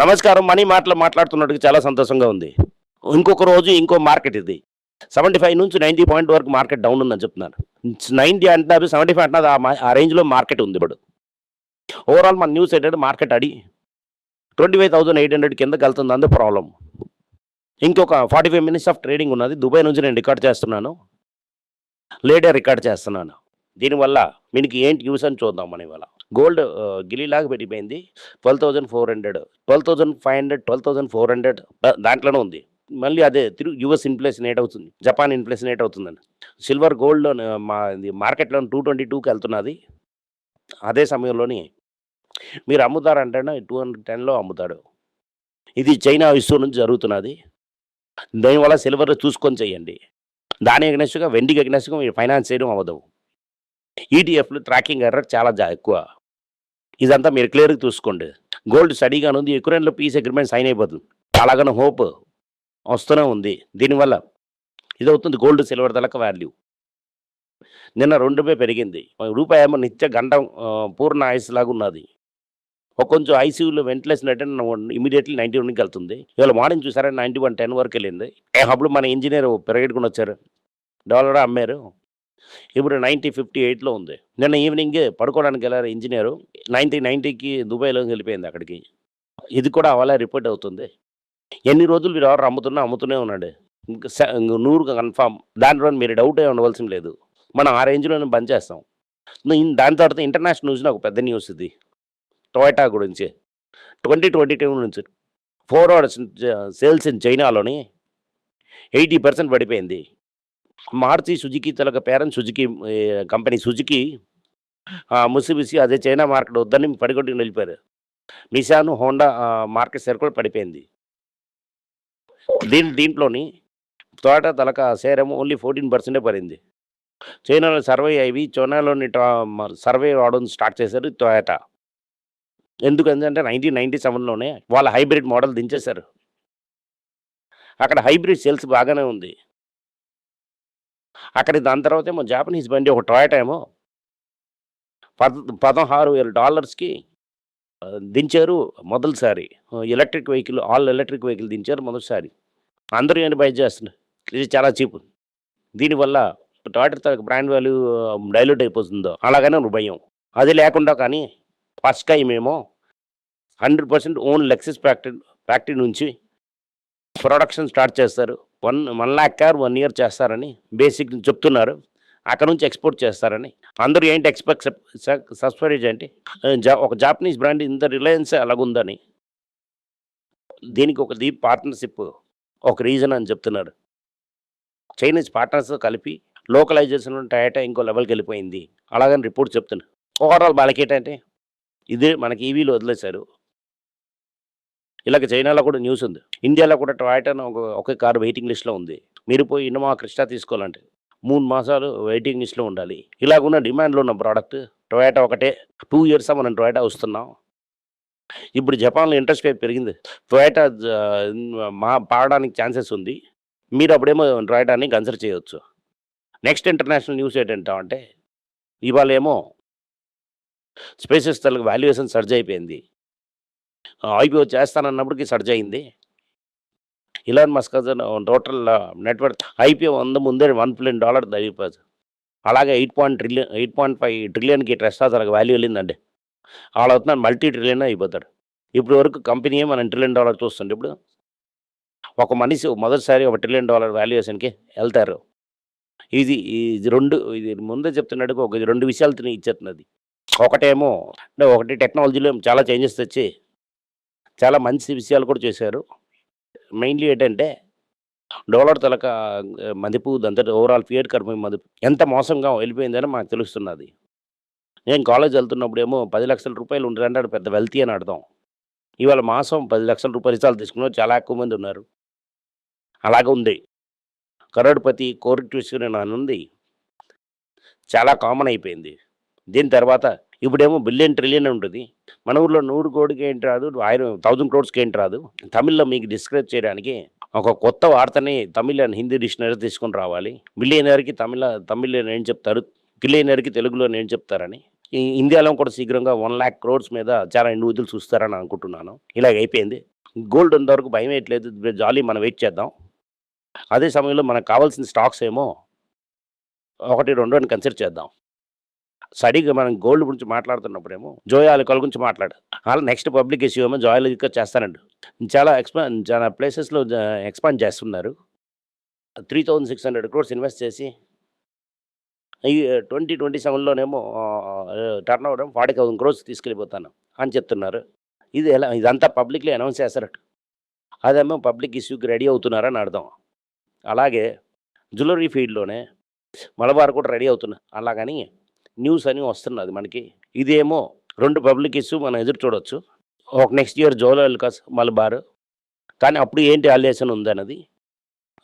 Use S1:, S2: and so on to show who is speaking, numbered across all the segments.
S1: నమస్కారం మనీ మాటలు మాట్లాడుతున్నట్టుగా చాలా సంతోషంగా ఉంది. ఇంకొక రోజు ఇంకో మార్కెట్ ఇది. సెవెంటీ ఫైవ్ నుంచి నైంటీ పాయింట్ వరకు మార్కెట్ డౌన్ ఉందని చెప్తున్నారు. నైంటీ అంటున్నారు సెవెంటీ ఫైవ్ అంటున్నారు ఆ మా- ఆ రేంజ్లో మార్కెట్ ఉంది ఇప్పుడు. ఓవరాల్ మన న్యూస్ ఏంటంటే మార్కెట్ అడి twenty five thousand eight hundred కింద కలుతుంది అందు ప్రాబ్లం. ఇంకొక forty five minutes of trading ఉన్నది దుబాయ్ నుంచి నేను రికార్డ్ చేస్తున్నాను. లేడే రికార్డ్ చేస్తున్నాను. దీనివల్ల మీకు ఏంటి యూస్ అని చూద్దాం మనం ఇవాళ. గోల్డ్ గిలీలాగా పెట్టిపోయింది. Twelve thousand four hundred. Twelve thousand five hundred twelve thousand four hundred దాంట్లోనే ఉంది. మళ్ళీ అదే తిరుగు యుఎస్ ఇన్ఫ్లేషన్ ఏట్ అవుతుంది. జపాన్ ఇన్ఫ్లేషన్ ఏట్ అవుతుందండి. సిల్వర్ గోల్డ్ మా ఇది మార్కెట్లో టూ ట్వంటీ టూకి వెళ్తున్నది. అదే సమయంలోని మీరు అమ్ముతారంటే టూ హండ్రెడ్ టెన్లో అమ్ముతాడు. ఇది చైనా ఇష్యూ నుంచి జరుగుతున్నది. దానివల్ల సిల్వర్ చూసుకొని చేయండి. దాని అగ్నెస్ట్గా వెండికి అగ్నెస్ట్గా మీరు ఫైనాన్స్ చేయడం అవ్వదు. ఈటీఎఫ్లు ట్రాకింగ్ ఎర్రర్ చాలా ఎక్కువ. ఇదంతా మీరు క్లియర్గా చూసుకోండి. గోల్డ్ స్టడీగా ఉంది యుక్రెయిన్లో పీస్ అగ్రిమెంట్ సైన్ అయిపోతుంది. అలాగనే హోప్ వస్తూనే ఉంది. దీనివల్ల ఇది అవుతుంది గోల్డ్ సిల్వర్ తలక వాల్యూ నిన్న రెండు రూపాయి పెరిగింది. రూపాయి ఏమో నిత్య గంట పూర్ణ ఆయుస్ లాగా ఉన్నది. ఒక కొంచెం ఐసీయూలో వెంటిలేషన్ అంటే ఇమీడియట్లీ నైంటీ వన్కి వెళ్తుంది. ఇవాళ మార్నింగ్ చూసారా నైంటీ వన్ టెన్ వరకు వెళ్ళింది. అప్పుడు మన ఇంజనీర్ పెరగెట్టుకుని వచ్చారు. డాలర్ అమ్మారు. ఇప్పుడు నైన్టీ ఫిఫ్టీ ఎయిట్లో ఉంది. నిన్న ఈవినింగ్ పడుకోవడానికి వెళ్ళారు ఇంజనీరు. నైన్టీ నైన్టీకి దుబాయ్లో వెళ్ళిపోయింది అక్కడికి. ఇది కూడా అలా రిపోర్ట్ అవుతుంది. ఎన్ని రోజులు మీరు ఎవరు అమ్ముతున్నా అమ్ముతూనే ఉన్నాడు ఇంకా స- నూరు కన్ఫామ్. దాంట్లో మీరు డౌట్ ఉండవలసిన లేదు. మనం ఆ రేంజ్లోనే బంద్ చేస్తాం. ఇన్- దాని తర్వాత ఇంటర్నేషనల్ న్యూస్ ఒక పెద్ద న్యూస్ ఇది. టొయోటా గురించి. ట్వంటీ ట్వంటీ టూ నుంచి. ఫోర్ అవర్స్ సేల్స్ ఇన్ చైనాలోని. ఎయిటీ పర్సెంట్ పడిపోయింది. మారుతి సుజుకి తలక parent Suzuki company Suzuki Mitsubishi అదే చైనా మార్కెట్ వద్దని పడికొట్టుకుని వెళ్ళిపోయారు. మిషాను హోండా మార్కెట్ షేర్ కూడా పడిపోయింది. దీని దీంట్లోని టొయోటా తలక షేర్ ఏమో ఓన్లీ ఫోర్టీన్ పర్సెంటే పడింది. చైనాలో సర్వే అయ్యి చైనాలోని సర్వే వాడడం స్టార్ట్ చేశారు టొయోటా. ఎందుకంటే నైన్టీన్ నైన్టీ సెవెన్లోనే వాళ్ళ హైబ్రిడ్ మోడల్ దించేశారు. అక్కడ హైబ్రిడ్ సేల్స్ బాగానే ఉంది. అక్కడ దాని తర్వాత ఏమో జాపనీస్ బండి ఒక టొయాటా ఏమో పద పదహారు వేల డాలర్స్కి దించారు మొదటిసారి electric vehicle all electric vehicle దించారు మొదటిసారి అందరూ ఏంటి బై చేస్తున్నారు? ఇది చాలా చీప్. దీనివల్ల టొయోటా బ్రాండ్ వాల్యూ డైల్యూట్ అయిపోతుందో అలాగనే భయం. అది లేకుండా కానీ ఫస్ట్ టైం ఏమో hundred percent own Lexus factory factory నుంచి ప్రొడక్షన్ స్టార్ట్ చేస్తారు. One one lakh car one year చేస్తారని బేసిక్ చెప్తున్నారు. అక్కడ నుంచి ఎక్స్పోర్ట్ చేస్తారని. అందరూ ఏంటి ఎక్స్పెక్ట్ సబ్సిడీస్ ఏంటి? జా- ఒక జాపనీస్ బ్రాండ్ ఇంత రిలయన్స్ అలాగుందని దీనికి ఒక దీ పార్ట్నర్షిప్ ఒక రీజన్ అని చెప్తున్నారు. చైనీస్ పార్ట్నర్స్ కలిపి లోకలైజేషన్ టయాటా ఇంకో లెవెల్కి వెళ్ళిపోయింది. అలాగని రిపోర్ట్ చెప్తున్నారు ఓవరాల్ బాలకేటంటే ఇది ఇదే మనకి ఈవీలో వదిలేశారు. ఇలాగ చైనాలో కూడా న్యూస్ ఉంది. ఇండియాలో కూడా టొయాటా ఒక ఒకే కారు వెయిటింగ్ లిస్ట్లో ఉంది. మీరు పోయి ఇన్నోవా క్రిస్టా తీసుకోవాలంటే మూడు మాసాలు వెయిటింగ్ లిస్ట్లో ఉండాలి. ఇలాగున్న డిమాండ్లో ఉన్న ప్రోడక్ట్ టొయాటో ఒకటే. టూ ఇయర్స్ మనం టొయాటో వస్తున్నాం. ఇప్పుడు జపాన్లో ఇంట్రెస్ట్ రేట్ పెరిగింది. టొయాటా మా పాడడానికి ఛాన్సెస్ ఉంది. మీరు అప్పుడేమో టొయాటాని కన్సిడర్ చేయవచ్చు నెక్స్ట్ ఇంటర్నేషనల్ న్యూస్ ఏంటంటే ఇవాళ ఏమో స్పేసెస్ తలకు వాల్యుయేషన్ సర్జ్ అయిపోయింది. ఐపీఓ చేస్తానన్నప్పటికీ సర్జ్ అయింది. Elon Musk total network IPO వంద ముందే వన్ బిలియన్ డాలర్ అయిపోతుంది అలాగే eight point trillion eight point five ట్రిలియన్కి trust తనకు వాల్యూ వెళ్ళిందండి వాళ్ళు అవుతున్నాడు మల్టీ ట్రిలియన్ అయిపోతాడు. ఇప్పుడు వరకు కంపెనీ మనం ట్రిలియన్ డాలర్ చూస్తుండే ఇప్పుడు. ఒక మనిషి మొదటిసారి ఒక ట్రిలియన్ డాలర్ వాల్యుయేషన్కి వెళ్తారు. ఇది ఇది రెండు ఇది ముందే చెప్తున్నట్టుగా ఒక రెండు విషయాలు తిని ఇచ్చేస్తున్నది. ఒకటేమో అంటే ఒకటి టెక్నాలజీలో చాలా చేంజెస్ తెచ్చి చాలా మంచి విషయాలు కూడా చేశారు. మెయిన్లీ ఏంటంటే డాలర్ తలక మదిపు అంతటి ఓవరాల్ ఫియట్ కర్మ మదిపు ఎంత మోసంగా వెళ్ళిపోయిందని మాకు తెలుస్తున్నది. నేను కాలేజ్ వెళ్తున్నప్పుడు ఏమో పది లక్షల రూపాయలు ఉంటారంటే పెద్ద వెల్తీ అని అర్థం. ఇవాళ మాసం పది లక్షల రూపాయలు రిజాల్ట్ తీసుకున్న చాలా ఎక్కువ మంది ఉన్నారు. అలాగే ఉంది. కరోడ్పతి కోరిక తీసుకుని ఉంది. చాలా కామన్ అయిపోయింది. దీని తర్వాత ఇప్పుడేమో బిలియన్ ట్రిలియన్ ఉంటుంది. మన ఊర్లో నూరు కోడికి ఏంటి రాదు ఆయన థౌజండ్ క్రోడ్స్కి ఏంటి రాదు. తమిళ్ళో మీకు డిస్క్రైబ్ చేయడానికి ఒక కొత్త వార్తని తమిళ అండ్ హిందీ డిక్షనరీ తీసుకొని రావాలి. మిలియనర్కి తమిళ తమిళ ఏం చెప్తారు? కిలియనర్కి తెలుగులో ఏం చెప్తారని. ఈ ఇండియాలో కూడా శీఘ్రంగా వన్ ల్యాక్ క్రోడ్స్ మీద చాలా ఇండివిజువల్స్ చూస్తారని అనుకుంటున్నాను. ఇలాగ అయిపోయింది. గోల్డ్ ఉన్నవరకు భయం వేయట్లేదు జాలీ మనం వెయిట్ చేద్దాం. అదే సమయంలో మనకు కావాల్సిన స్టాక్స్ ఏమో ఒకటి రెండు అని కన్సిడర్ చేద్దాం. స్టడీగా మనం గోల్డ్ గురించి మాట్లాడుతున్నప్పుడేమో జోయ్ ఆలికల్ గురించి మాట్లాడు. అలా నెక్స్ట్ పబ్లిక్ ఇష్యూ ఏమో జోయ్ ఆలికల్ చాలా ఎక్స్పా చాలా ప్లేసెస్లో ఎక్స్పాండ్ చేస్తున్నారు. Three thousand six hundred crores invest చేసి ఈ twenty twenty సెవెన్లోనేమో turn over forty thousand crores తీసుకెళ్ళిపోతాను అని చెప్తున్నారు. ఇది ఎలా ఇదంతా పబ్లిక్లీ అనౌన్స్ చేస్తారట. అదేమో పబ్లిక్ ఇష్యూకి రెడీ అవుతున్నారని అర్థం. అలాగే జ్యువెలరీ ఫీల్డ్లోనే మలబార్ కూడా రెడీ అవుతున్నా. అలాగని న్యూస్ అని వస్తున్నది మనకి. ఇదేమో రెండు పబ్లిక్ ఇష్యూ మనం ఎదురు చూడొచ్చు. ఒక next year Joyalukkas Malabar. కానీ అప్పుడు ఏంటి ఆలేషన్ ఉందన్నది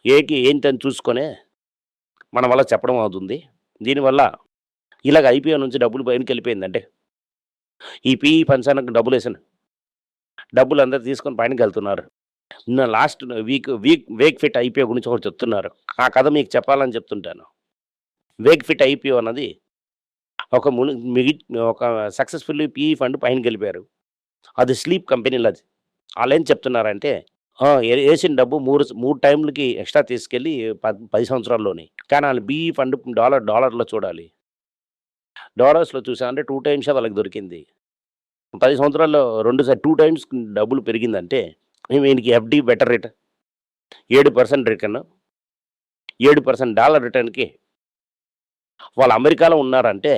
S1: ఏకి ఏంటి అని చూసుకొనే మన వల్ల చెప్పడం అవుతుంది. దీనివల్ల ఇలాగ ఐపీఓ నుంచి డబ్బులు పైనకి వెళ్ళిపోయిందంటే. ఈ పీఈ పంచానికి డబ్బులు వేసాను డబ్బులు అందరు తీసుకొని పైనకి వెళ్తున్నారు. నిన్న last week week Wakefit IPO గురించి ఒకటి చెప్తున్నారు. ఆ కథ మీకు చెప్పాలని చెప్తుంటాను. వేక్ ఫిట్ ఐపీఓ అన్నది ఒక ముని మిగి ఒక సక్సెస్ఫుల్ పీఈ ఫండ్ పైన గెలిపారు అది స్లీప్ కంపెనీలో అది వాళ్ళు ఏం చెప్తున్నారంటే వేసిన డబ్బు మూడు మూడు టైంలకి ఎక్స్ట్రా తీసుకెళ్ళి పది పది సంవత్సరాల్లోని. కానీ వాళ్ళు బీఈ ఫండ్ డాలర్ డాలర్లో చూడాలి. డాలర్స్లో చూసామంటే టూ టైమ్స్ వాళ్ళకి దొరికింది. పది సంవత్సరాల్లో రెండు సార్ టూ టైమ్స్ డబ్బులు పెరిగిందంటే ఈయనకి ఎఫ్డి బెటర్ రేట్ ఏడు పర్సెంట్ రిటర్న్. ఏడు పర్సెంట్ డాలర్ రిటర్న్కి. వాళ్ళు అమెరికాలో ఉన్నారంటే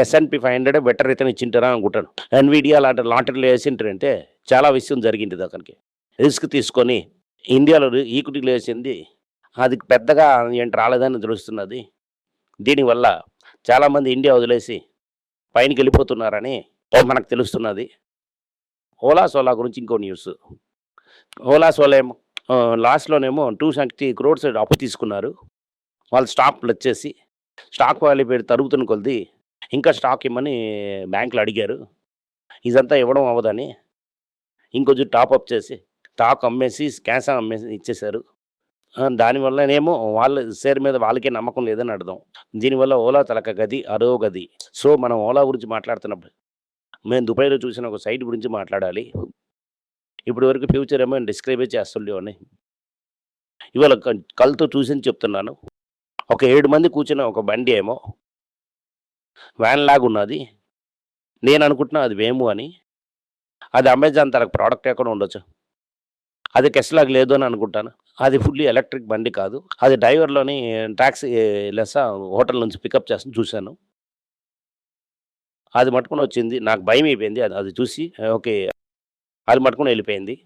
S1: S and P five hundred better return ఇచ్చింటారా అనుకుంటాను. ఎన్విడియా లాంటి లాంటరీలో వేసింటారంటే చాలా విషయం జరిగింది అతనికి. రిస్క్ తీసుకొని ఇండియాలో ఈక్విటీలు వేసింది. అది పెద్దగా ఏంటి రాలేదని తెలుస్తున్నది. దీనివల్ల చాలామంది ఇండియా వదిలేసి పైనకి వెళ్ళిపోతున్నారని మనకు తెలుస్తున్నది. ఓలా సోలా గురించి ఇంకో న్యూస్ ఓలా సోలా ఏమో లాస్ట్లోనేమో టూ సెవెంటీ క్రోడ్స్ అప్పు తీసుకున్నారు. వాళ్ళు స్టాక్లు వచ్చేసి స్టాక్ వాల్యూ పేరు తరుగుతున్న కొద్ది ఇంకా స్టాక్ ఇమ్మని బ్యాంకులు అడిగారు. ఇదంతా ఇవ్వడం అవ్వదని ఇంకొంచెం టాప్ అప్ చేసి స్టాక్ అమ్మేసి క్యాష్ అమ్మేసి ఇచ్చేశారు. దానివల్ల దానివల్లనేమో వాళ్ళ షేర్ మీద వాళ్ళకే నమ్మకం లేదని అర్థం. దీనివల్ల ఓలా తలక గది అరో గది. సో మనం ఓలా గురించి మాట్లాడుతున్నప్పుడు మేము దుబాయ్లో చూసిన ఒక సైట్ గురించి మాట్లాడాలి. ఇప్పటి వరకు ఫ్యూచర్ ఏమో డిస్క్రైబే చేస్తుండేవాడిని ఇవాళ కళ్ళతో చూసి చెప్తున్నాను. ఒక ఏడు మంది కూర్చున్న ఒక బండి ఏమో వ్యాన్ లాగా ఉన్నది నేను అనుకుంటున్నా అది వేము అని. అది అమెజాన్ తనకు ప్రోడక్ట్ ఎక్కడ ఉండొచ్చు? అది కెస్లాగ్ లేదు అని అనుకుంటాను. అది ఫుల్లీ ఎలక్ట్రిక్ బండి కాదు. అది డ్రైవర్లోని ట్యాక్సీ లెస్ హోటల్ నుంచి పికప్ చేసి చూశాను. అది మట్టుకుని వచ్చింది. నాకు భయం అయిపోయింది. అది అది చూసి ఓకే. అది మట్టుకుని వెళ్ళిపోయింది.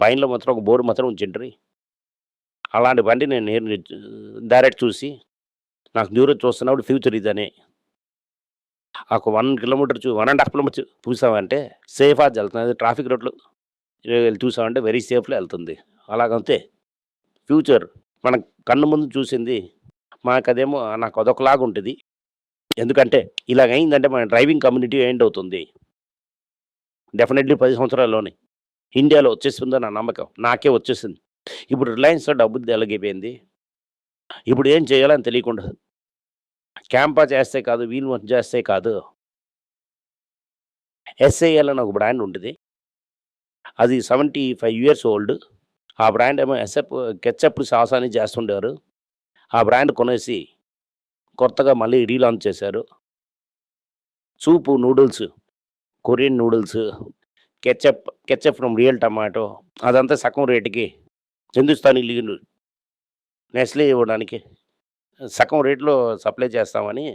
S1: పైనలో మాత్రం ఒక బోర్డు మాత్రం ఉంచిండ్రి. అలాంటి బండి నేను డైరెక్ట్ చూసి నాకు దూరం చూస్తున్నప్పుడు ఫ్యూచర్ ఇదనే. ఒక వన్ కిలోమీటర్ చూ వన్ అండ్ హాఫ్ కిలోమీటర్ చూసామంటే సేఫ్ అది వెళ్తుంది ట్రాఫిక్ రోడ్లు వెళ్ళి చూసామంటే వెరీ సేఫ్లో వెళ్తుంది. అలాగంతే ఫ్యూచర్ మన కన్ను ముందు చూసింది మాకు అదేమో నాకు అదొకలాగా ఉంటుంది. ఎందుకంటే ఇలాగ అయిందంటే మన డ్రైవింగ్ కమ్యూనిటీ ఎండ్ అవుతుంది. డెఫినెట్లీ పది సంవత్సరాల్లోనే ఇండియాలో వచ్చేసిందో నా నమ్మకం. నాకే వచ్చేసింది. ఇప్పుడు రిలయన్స్లో డబ్బు తెలగిపోయింది ఇప్పుడు ఏం చేయాలని తెలియకుండా క్యాంపా చేస్తే కాదు వీల్ చేస్తే కాదు. ఎస్ఐఎల్ అని ఒక బ్రాండ్ ఉంటుంది అది సెవెంటీ ఫైవ్ ఇయర్స్ ఓల్డ్ ఆ బ్రాండ్ ఏమో ఎస్ఎప్ కెచ్చప్ సాస్ అని చేస్తుండారు ఆ బ్రాండ్ కొనేసి కొత్తగా మళ్ళీ రీలాంచ్ చేశారు. Soup noodles Korean noodles ketchup ketchup from real tomato అదంతా సగం రేటుకి హిందుస్థానీ లీలు నెస్లే ఇవ్వడానికి సగం రేట్లో సప్లై చేస్తామని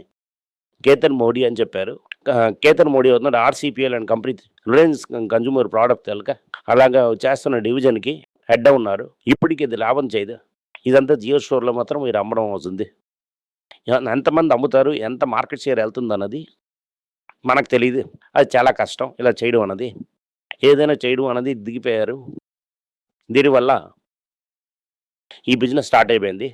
S1: కేతన్ మోడీ అని చెప్పారు. కేతన్ మోడీ అవుతున్నాడు. RCPL and company Reliance consumer product తెలుక అలాగా చేస్తున్న డివిజన్కి హెడ్ ఉన్నారు. ఇప్పటికి ఇది లాభం చేయదు. ఇదంతా జియో స్టోర్లో మాత్రం మీరు అమ్మడం అవుతుంది. ఎంతమంది అమ్ముతారు? ఎంత మార్కెట్ షేర్ వెళ్తుంది అన్నది మనకు తెలియదు అది చాలా కష్టం. ఇలా చేయడం అన్నది. ఏదైనా చేయడం అన్నది దిగిపోయారు. దీనివల్ల ఈ బిజినెస్ స్టార్ట్ అయిపోయింది.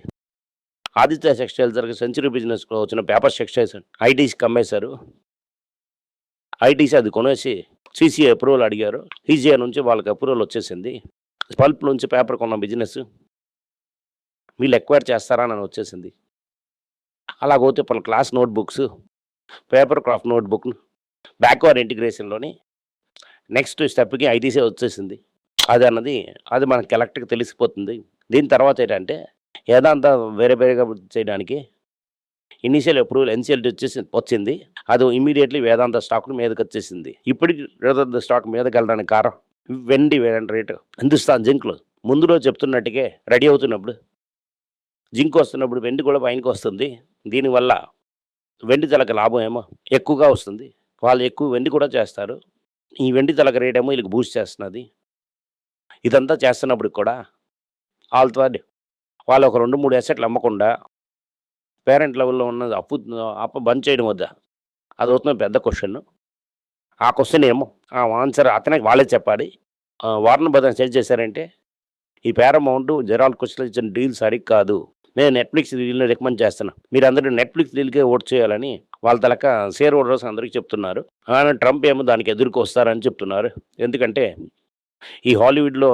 S1: ఆదిత్య టెక్స్టైల్స్ దగ్గర సెంచరీ బిజినెస్లో వచ్చిన పేపర్ టెక్స్టైల్స్ ఐటీసీకి కమ్మేశారు. ఐటీసీ అది కొనేసి సీసీ అప్రూవల్ అడిగారు. ఈజీఐ నుంచి వాళ్ళకి అప్రూవల్ వచ్చేసింది. పల్ప్ నుంచి పేపర్ కొన్న బిజినెస్ వీళ్ళు ఎక్వైర్ చేస్తారా అని వచ్చేసింది. అలాగోతే పలు class note books paper craft note book backward ఇంటిగ్రేషన్లోని next స్టెప్కి ఐటీసీ వచ్చేసింది. అది అన్నది అది మనకి కలెక్ట్గా తెలిసిపోతుంది. దీని తర్వాత ఏంటంటే ఏదంతా వేరే వేరేగా చేయడానికి ఇనిషియల్ అప్రూవల్ ఎన్సిఎల్ వచ్చేసి వచ్చింది. అది ఇమీడియట్లీ వేదాంత స్టాక్ మీదకి వచ్చేసింది. ఇప్పటికి వేదాంత స్టాక్ మీదకి వెళ్ళడానికి కారణం వెండి వేరంట రేటు. హిందుస్థాన్ జింక్లు ముందు రోజు చెప్తున్నట్టుగా రెడీ అవుతున్నప్పుడు. జింక్ వస్తున్నప్పుడు వెండి కూడా పైనకి వస్తుంది. దీనివల్ల వెండి తలక లాభం ఏమో ఎక్కువగా వస్తుంది. వాళ్ళు ఎక్కువ వెండి కూడా చేస్తారు. ఈ వెండి తలక రేట్ ఏమో వీళ్ళకి బూస్ట్ చేస్తున్నది. ఇదంతా చేస్తున్నప్పుడు కూడా వాళ్ళతో వాళ్ళు ఒక రెండు మూడు అసెట్లు అమ్మకుండా పేరెంట్ లెవెల్లో ఉన్న అప్పు అప్పు బంద్ చేయడం వద్ద? అది అవుతున్న పెద్ద క్వశ్చన్. ఆ క్వశ్చన్ ఏమో ఆ ఆన్సర్ అతనే వాళ్ళే చెప్పాలి. వార్న్ బదన్ సెట్ చేశారంటే ఈ పేరమౌంట్ జెరాల్ క్వశ్చన్ ఇచ్చిన డీల్ సరిగ్ కాదు. నేను నెట్ఫ్లిక్స్ డీల్ని రికమెండ్ చేస్తున్నా. మీరు అందరూ నెట్ఫ్లిక్స్ డీల్కే ఓట్ చేయాలని వాళ్ళ తలక షేర్ హోల్డర్స్ అందరికీ చెప్తున్నారు. ఆయన ట్రంప్ ఏమో దానికి ఎదురుకు వస్తారని చెప్తున్నారు. ఎందుకంటే ఈ హాలీవుడ్లో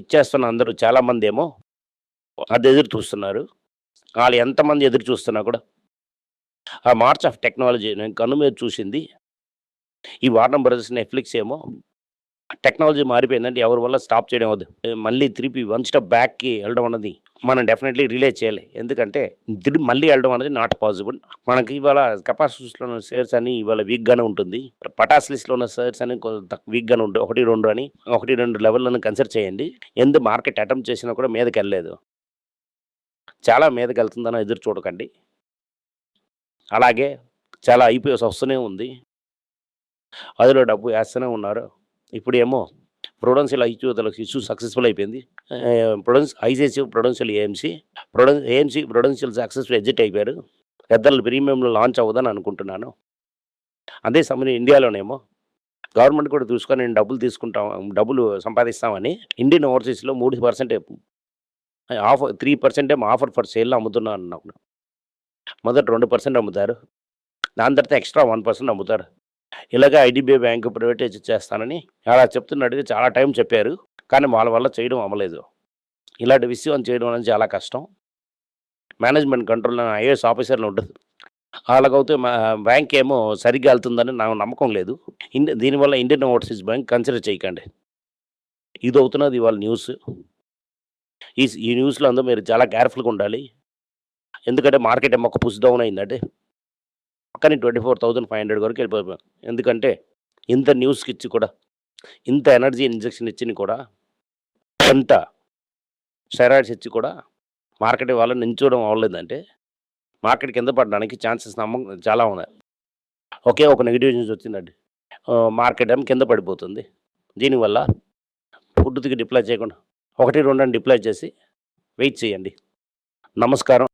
S1: ఇచ్చేస్తున్న అందరూ చాలామంది ఏమో అది ఎదురు చూస్తున్నారు. వాళ్ళు ఎంతమంది ఎదురు చూస్తున్నా కూడా ఆ మార్చ్ ఆఫ్ టెక్నాలజీ నేను కన్ను మీద చూసింది. ఈ వార్నర్ బ్రదర్స్ నెట్ఫ్లిక్స్ ఏమో టెక్నాలజీ మారిపోయిందంటే ఎవరి వల్ల స్టాప్ చేయడం వద్దు మళ్ళీ తిరిగి వన్ స్టెప్ బ్యాక్కి వెళ్ళడం అన్నది మనం డెఫినెట్లీ రిలే చేయాలి. ఎందుకంటే తిరిగి మళ్ళీ వెళ్ళడం అనేది నాట్ పాసిబుల్. మనకి ఇవాళ కెపాసిటీస్లో ఉన్న షేర్స్ అని ఇవాళ వీక్గానే ఉంటుంది. పటాస్ లిస్ట్లో ఉన్న షేర్స్ అని వీక్గానే ఉంటుంది ఒకటి రెండు అని ఒకటి రెండు లెవెల్లను కన్సిడర్ చేయండి. ఎందు మార్కెట్ అటెంప్ట్ చేసినా కూడా మీదకి వెళ్ళలేదు. చాలా మీదకెళ్తుందని ఎదురు చూడకండి. అలాగే చాలా ఐపీఎస్ వస్తూనే ఉంది. అదిలో డబ్బు వేస్తూనే ఉన్నారు. ఇప్పుడు ఏమో ప్రొడెన్షియల్ ఐక్యూ ఇష్యూ సక్సెస్ఫుల్ అయిపోయింది. ప్రొడెన్స్ ఐసీసీ ప్రొడెన్షియల్ ఏఎంసీ ప్రొడెన్ ఏఎంసీ ప్రొడెన్షియల్ సక్సెస్ఫుల్ ఎగ్జిట్ అయిపోయారు. పెద్దలు ప్రీమియంలో లాంచ్ అవ్వదని అనుకుంటున్నాను. అదే సమయం ఇండియాలోనేమో గవర్నమెంట్ కూడా చూసుకొని నేను డబ్బులు తీసుకుంటాం డబ్బులు సంపాదిస్తామని ఇండియన్ ఓవర్సీస్లో మూడు పర్సెంట్ ఆఫర్ త్రీ పర్సెంట్ ఏమో ఆఫర్ ఫర్ సేల్లో అమ్ముతున్నాను అన్నప్పుడు మొదట రెండు పర్సెంట్ అమ్ముతారు. దాని తర్వాత ఎక్స్ట్రా వన్ పర్సెంట్ అమ్ముతారు. ఇలాగే ఐడిబిఐ బ్యాంకు ప్రైవేటైజ్ చేస్తానని అలా చెప్తున్నట్టుగా చాలా టైం చెప్పారు. కానీ వాళ్ళ వల్ల చేయడం అమ్మలేదు ఇలాంటి విషయం చేయడం అనేది చాలా కష్టం. మేనేజ్మెంట్ కంట్రోల్ ఐఏఎస్ ఆఫీసర్లు ఉంటుంది అలాగైతే మా బ్యాంక్ ఏమో సరిగ్గా వెళ్తుందని నాకు నమ్మకం లేదు. ఇండి దీనివల్ల ఇండియన్ ఓవర్సీస్ బ్యాంక్ కన్సిడర్ చేయకండి. ఇది అవుతున్నది ఇవాళ న్యూస్. ఈ ఈ న్యూస్లో అందరూ మీరు చాలా కేర్ఫుల్గా ఉండాలి. ఎందుకంటే మార్కెట్ ఏమో ఒక పుష్ డౌన్ అయిందంటే పక్కనే twenty four thousand five hundred వరకు వెళ్ళిపోయాం ఎందుకంటే ఇంత న్యూస్కి ఇచ్చి కూడా ఇంత ఎనర్జీ ఇంజక్షన్ ఇచ్చిన కూడా ఎంత స్టెరాయిడ్స్ ఇచ్చి కూడా మార్కెట్ వాళ్ళ నించోవడం అవ్వలేదంటే మార్కెట్ కింద పడడానికి ఛాన్సెస్ నమ్మకం చాలా ఉన్నాయి. ఒకే ఒక నెగిటివ్ న్యూస్ వచ్చిందండి. మార్కెట్ ఏమో కింద పడిపోతుంది. దీనివల్ల ఫుడ్కి డిప్లై చేయకుండా ఒకటి రెండు డిప్లై చేసి వెయిట్ చేయండి. నమస్కారం.